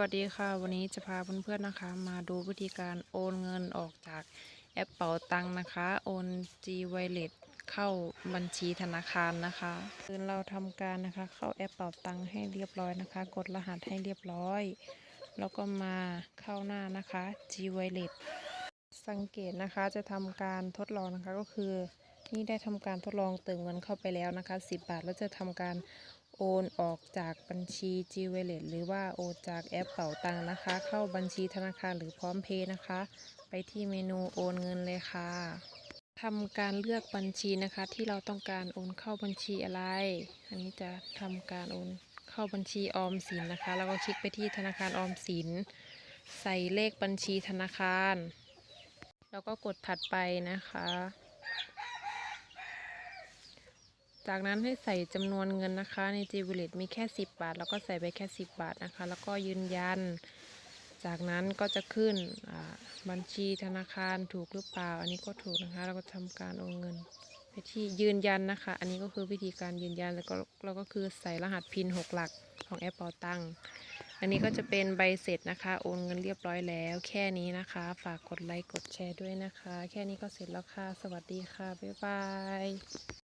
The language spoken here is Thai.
วัสดีค่ะ วันนี้จะพาเพื่อนๆนะคะ มาดูวิธีการโอนเงินออกจากแอปเป๋าตังค์นะคะ โอน G Wallet เข้าบัญชีธนาคารนะคะคือเราทำการนะคะ เข้าแอปเป๋าตังค์ให้เรียบร้อยนะคะ กดรหัสให้เรียบร้อย แล้วก็มาเข้าหน้านะคะ G Wallet สังเกตนะคะจะทำการทดลองนะคะก็คือนี่ได้ทำการทดลองเติมเงินเข้าไปแล้วนะคะ 10 บาทแล้วจะทำการ โอนออกจากบัญชี G Wallet หรือว่าโอนจากแอปเป๋าตังนะคะ เข้าบัญชีธนาคารหรือพร้อมเพย์นะคะ ไปที่เมนูโอนเงินเลยค่ะทำการเลือกบัญชีนะคะ ที่เราต้องการโอนเข้าบัญชีอะไร อันนี้จะทำการโอนเข้าบัญชีออมสินนะคะ แล้วก็คลิกไปที่ธนาคารออมสิน ใส่เลขบัญชีธนาคาร แล้วก็กดถัดไปนะคะ จากนั้นให้ใส่จำนวนเงินนะคะ ใน g w a l l e t มีแค่ 10 บาท แล้วก็ใส่ไปแค่ 10 บาทนะคะ แล้วก็ยืนยัน จากนั้นก็จะขึ้นบัญชีธนาคารถูกหรือเปล่า อันนี้ก็ถูกนะคะ เราก็ทำการโอนเงินไปที่ยืนยันนะคะ อันนี้ก็คือวิธีการยืนยันแล้วก็เราก็คือใส่รหัสพิน 6 หลักของแอปเป่าตังอันนี้ก็จะเป็นใบเสร็จนะคะ โอนเงินเรียบร้อยแล้ว แค่นี้นะคะ ฝากกดไลค์กดแชร์ด้วยนะคะ แค่นี้ก็เสร็จแล้วค่ะ สวัสดีค่ะ บ๊ายบาย